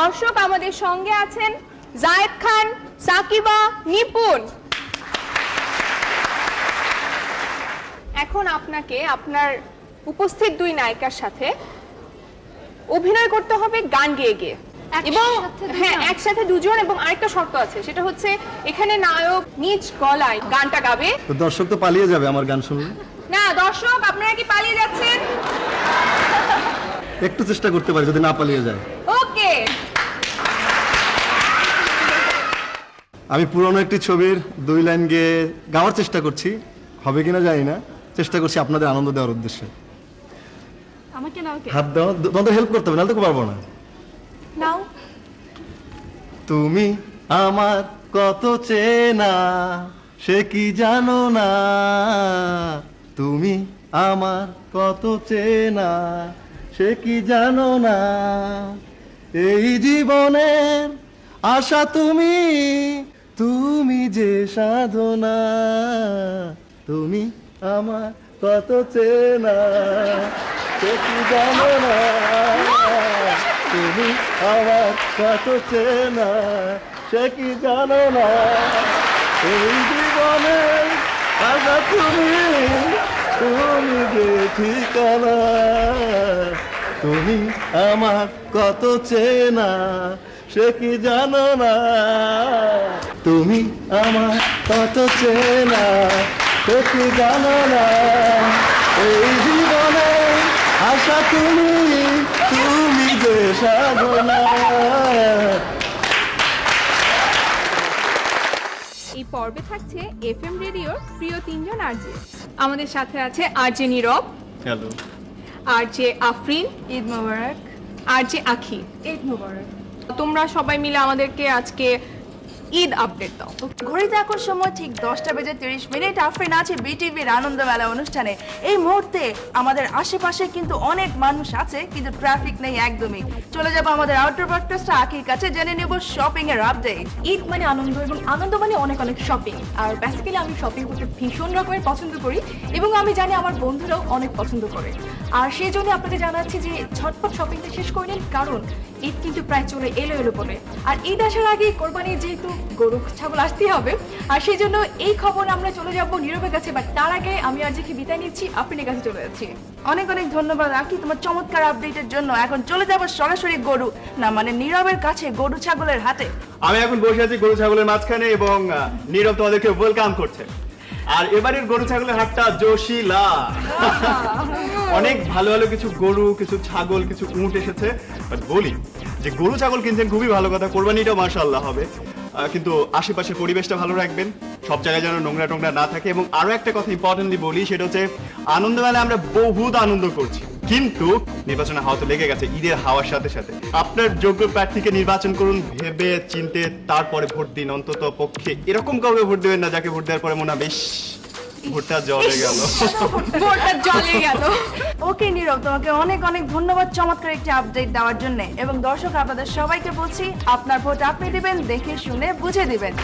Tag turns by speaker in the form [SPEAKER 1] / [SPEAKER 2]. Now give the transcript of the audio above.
[SPEAKER 1] দর্শক আমাদের সঙ্গে আছেন জায়েদ খান সাকিবা নিপুণ। এখন আপনাকে আপনার উপস্থিত দুই নায়িকার সাথে অভিনয় করতে হবে গান গেয়ে গিয়ে। এবং হ্যাঁ একসাথে দুজন এবং আরেকটা শর্ত আছে সেটা হচ্ছে এখানে নায়ক নিজ গলায় গানটা গাবে।
[SPEAKER 2] তো দর্শক তো পালিয়ে যাবে আমার গান শুনলে।
[SPEAKER 1] না দর্শক আপনারা কি পালিয়ে যাচ্ছেন?
[SPEAKER 2] একটু চেষ্টা করতে পারি যদি না পালিয়ে যায়
[SPEAKER 1] ওকে
[SPEAKER 2] আমি পুরনো একটি ছবির দুই লাইন গিয়ে গাওয়ার চেষ্টা করছি। হবে কিনা জানি না। চেষ্টা করছি আপনাদের আনন্দ দেওয়ার উদ্দেশ্যে।
[SPEAKER 3] আমাকে নাও কে?
[SPEAKER 2] হাত দেওয়া তোমাদের হেল্প করতে হবে নাহলে তো পারব না।
[SPEAKER 3] নাও।
[SPEAKER 2] তুমি আমার কত চেনা সে কি জানো না? তুমি আমার কত চেনা সে কি জানো না? এই জীবনের আশা তুমি তুমি যে সাধনা, তুমি আমার কত চেনা। কি জানো না, তুমি আমার কত চেনা। সে কি জানো না, এই জীবনে আশা তুমি তুমি যে ঠিকানা। তুমি আমার কত চেনা সে কি জানো না? তুমি আমার কত চেনা সে কি জানো না? এই জীবনে আশা তুমি তুমি যে সাধনা।
[SPEAKER 1] এই পর্বে থাকছে এফএম রেডিওর প্রিয় তিনজন আরজে। আমাদের সাথে আছে RJ Nirob.
[SPEAKER 2] Hello.
[SPEAKER 1] RJ Afrin
[SPEAKER 3] Eid Mubarak.
[SPEAKER 1] যে আখি।
[SPEAKER 3] ঈদ মোবারক।
[SPEAKER 1] তোমরা সবাই মিলে আমাদেরকে আজকে ঈদ আপডেট দাও।
[SPEAKER 3] ঘড়িতে এখন সময় ঠিক দশটা বেজে তিরিশ মিনিট। আফরিন আছে বিটিভির আনন্দ মেলা অনুষ্ঠানে। এই মুহূর্তে আমাদের আশেপাশে কিন্তু অনেক মানুষ আছে, কিন্তু ট্রাফিক নেই একদমই। চলে যাব আমাদের আউটডোর ব্রডকাস্টার আখির কাছে জেনে নেব শপিং এর আপডেট
[SPEAKER 4] ঈদ মানে আনন্দ এবং আনন্দ মানে অনেক অনেক শপিং আর বেসিক্যালি আমি শপিং করতে ভীষণ রকমের পছন্দ করি এবং আমি জানি আমার বন্ধুরাও অনেক পছন্দ করে। আর সেই জন্য আপনাকে জানাচ্ছি যে ঝটপট শপিংটা শেষ করে নিন, কারণ ঈদ কিন্তু প্রায় চলে এলো এলো বলে। আর ঈদ আসার আগে কোরবানির যেহেতু গরু ছাগল আসতেই হবে। আর সেই জন্য এই খবর আমরা চলে যাব নীরবের কাছে বাট তার আগে আমি আর যে বিদায় নিচ্ছি। আপনার কাছে চলে যাচ্ছি।
[SPEAKER 3] অনেক অনেক ধন্যবাদ আকি তোমার চমৎকার আপডেটের জন্য। এখন চলে যাব সরাসরি গরু না মানে নীরবের কাছে গরু ছাগলের হাটে
[SPEAKER 5] আমি এখন বসে আছি গরু ছাগলের মাঝখানে এবং নীরব তোমাদেরকে ওয়েলকাম করছে। আর এবারের গরু ছাগলের হাটটা জোশিলা। অনেক ভালো ভালো কিছু গরু কিছু ছাগল কিছু উঁট এসেছে। বাট বলি যে গরু ছাগল কিনছেন খুবই ভালো কথা কোরবানিটাও মাশাআল্লাহ হবে। কিন্তু আশেপাশের পরিবেশটা ভালো রাখবেন। সব জায়গায় যেন নোংরা টোংরা না থাকে এবং আরও একটা কথা ইম্পর্টেন্টলি বলি সেটা হচ্ছে আনন্দ মেলায় আমরা বহুত আনন্দ করছি। কিন্তু নির্বাচনে হাওয়া তো লেগে গেছে ঈদের হাওয়ার সাথে সাথে। আপনার যোগ্য প্রার্থীকে নির্বাচন করুন ভেবে চিনতে তারপরে ভোট দিন অন্তত পক্ষে এরকম কাউকে ভোট দেবেন না যাকে ভোট দেওয়ার পরে মনে "ইস, ভোটটা জলে গেল।
[SPEAKER 1] ভোটটা জলে গেল।
[SPEAKER 3] ওকে, নীরব, তোমাকে অনেক অনেক ধন্যবাদ চমৎকার একটি আপডেট দেওয়ার জন্য। এবং দর্শক, আপনাদের সবাইকে বলছি, আপনার ভোট আপনি দিবেন, দেখে শুনে বুঝে দিবেন।